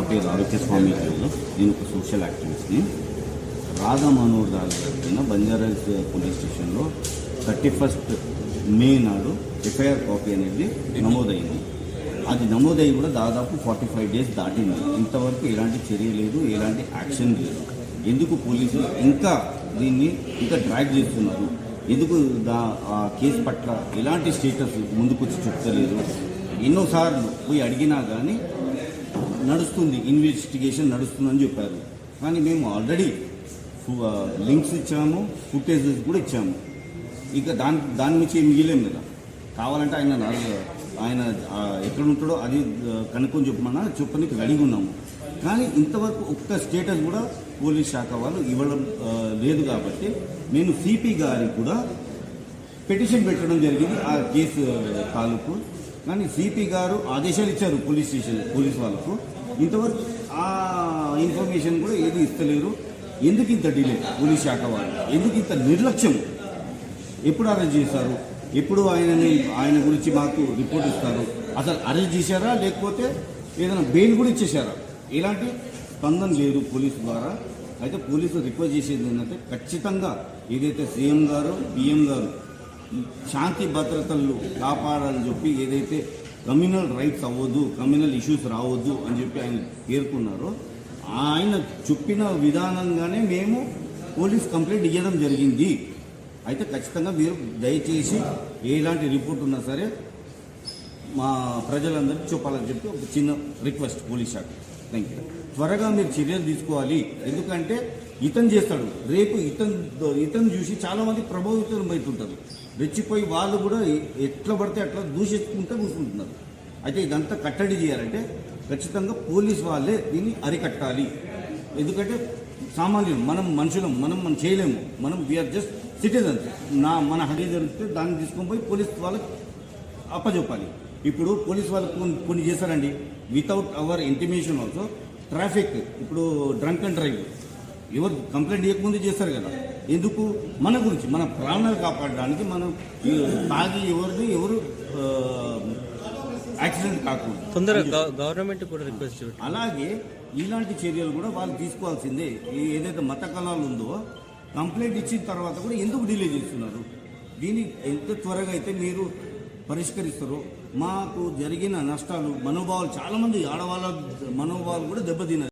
నా పేరు ఆరోగ్యస్వామి గారు నేను ఒక సోషల్ యాక్టివిస్ట్ని. రాధా మనోహర్ దాస్ జరిగిన బంజారాస్ పోలీస్ స్టేషన్లో థర్టీ ఫస్ట్ మే నాడు ఎఫ్ఐఆర్ కాపీ అనేది నమోదైంది. అది నమోదయ్యి కూడా దాదాపు ఫార్టీ ఫైవ్ డేస్ దాటింది. ఇంతవరకు ఎలాంటి చర్య లేదు ఎలాంటి యాక్షన్ లేదు. ఎందుకు పోలీసులు ఇంకా దీన్ని ఇంకా డ్రాగ్ చేస్తున్నారు? ఎందుకు దా ఆ కేసు పట్ల ఎలాంటి స్టేటస్ ముందుకొచ్చి చెప్తలేదు? ఎన్నోసార్లు పోయి అడిగినా కానీ నడుస్తుంది ఇన్వెస్టిగేషన్ నడుస్తుందని చెప్పారు. కానీ మేము ఆల్రెడీ లింక్స్ ఇచ్చాము ఫుటేజెస్ కూడా ఇచ్చాము. ఇక దాని దాని నుంచి ఏం మిగిలేం కదా. కావాలంటే ఆయన ఆయన ఆ, ఎక్కడ ఉంటాడో అది కనుక్కొని చెప్పమన్నా చెప్పడానికి రెడీగా ఉన్నాము. కానీ ఇంతవరకు ఒక్క స్టేటస్ కూడా పోలీస్ శాఖ వాళ్ళు ఇవ్వడం లేదు కాబట్టి నేను సిపి గారికి కూడా పిటిషన్ పెట్టడం జరిగింది ఆ కేసు తాలూకు. కానీ సిపి గారు ఆదేశాలు ఇచ్చారు పోలీస్ స్టేషన్ పోలీస్ వాళ్ళకు. ఇంతవరకు ఆ ఇన్ఫర్మేషన్ కూడా ఏది ఇస్తలేరు. ఎందుకు ఇంత డిలే పోలీస్ శాఖ వాళ్ళు? ఎందుకు ఇంత నిర్లక్ష్యం? ఎప్పుడు అరెస్ట్ చేశారు? ఎప్పుడు ఆయనని ఆయన గురించి మాకు రిపోర్ట్ ఇస్తారు? అసలు అరెస్ట్ చేశారా? లేకపోతే ఏదైనా బెయిల్ కూడా ఇచ్చేశారా? ఎలాంటి స్పందన లేదు పోలీసు ద్వారా. అయితే పోలీసులు రిక్వెస్ట్ చేసేది ఏంటంటే ఖచ్చితంగా ఏదైతే సీఎం గారు పిఎం గారు శాంతి భద్రతలు కాపాడాలని చెప్పి ఏదైతే కమ్యూనల్ రైట్స్ అవ్వద్దు కమ్యూనల్ ఇష్యూస్ రావద్దు అని చెప్పి ఆయన పేర్కొన్నారో ఆయన చెప్పిన విధానంగానే మేము పోలీస్ కంప్లైంట్ ఇవ్వడం జరిగింది. అయితే ఖచ్చితంగా మీరు దయచేసి ఎలాంటి రిపోర్ట్ ఉన్నా సరే మా ప్రజలందరికీ చెప్పాలని చెప్పి ఒక చిన్న రిక్వెస్ట్ పోలీస్ శాఖ థ్యాంక్ యూ త్వరగా మీరు చర్యలు తీసుకోవాలి. ఎందుకంటే ఇతను చేస్తాడు. రేపు ఇతను ఇతను చూసి చాలామంది ప్రభావితం అవుతుంటారు రెచ్చిపోయి వాళ్ళు కూడా ఎట్లా పడితే అట్లా దూషించుకుంటూ కూర్చుంటున్నారు. అయితే ఇదంతా కట్టడి చేయాలంటే ఖచ్చితంగా పోలీస్ వాళ్ళే దీన్ని అరికట్టాలి. ఎందుకంటే సామాన్యులు మనం మనుషులం మనం మనం చేయలేము. మనం వీఆర్ జస్ట్ సిటిజన్స్ నా మన హడి జరిగితే దాన్ని తీసుకొని పోయి పోలీస్ వాళ్ళకి అప్పచెప్పాలి ఇప్పుడు పోలీస్ వాళ్ళు కొన్ని కొన్ని చేశారండి. Without our intimation also traffic ఇప్పుడు డ్రంక్ అండ్ డ్రైవ్ ఎవరు కంప్లైంట్ ఇవ్వకముందే చేస్తారు కదా. ఎందుకు? మన గురించి మన ప్రాణాలు కాపాడడానికి మనం తాగి ఎవరిది ఎవరు యాక్సిడెంట్ కాకూడదు. తొందరగా గవర్నమెంట్ కూడా రిక్వెస్ట్ అలాగే ఇలాంటి చర్యలు కూడా వాళ్ళు తీసుకోవాల్సిందే. ఏదైతే మత కళాలు ఉందో కంప్లైంట్ ఇచ్చిన తర్వాత కూడా ఎందుకు డిలే చేస్తున్నారు? దీన్ని ఎంత త్వరగా అయితే మీరు పరిష్కరిస్తారో మాకు జరిగిన నష్టాలు మనోభావాలు చాలామంది ఆడవాళ్ళ మనోభావాలు కూడా దెబ్బతిన్నారు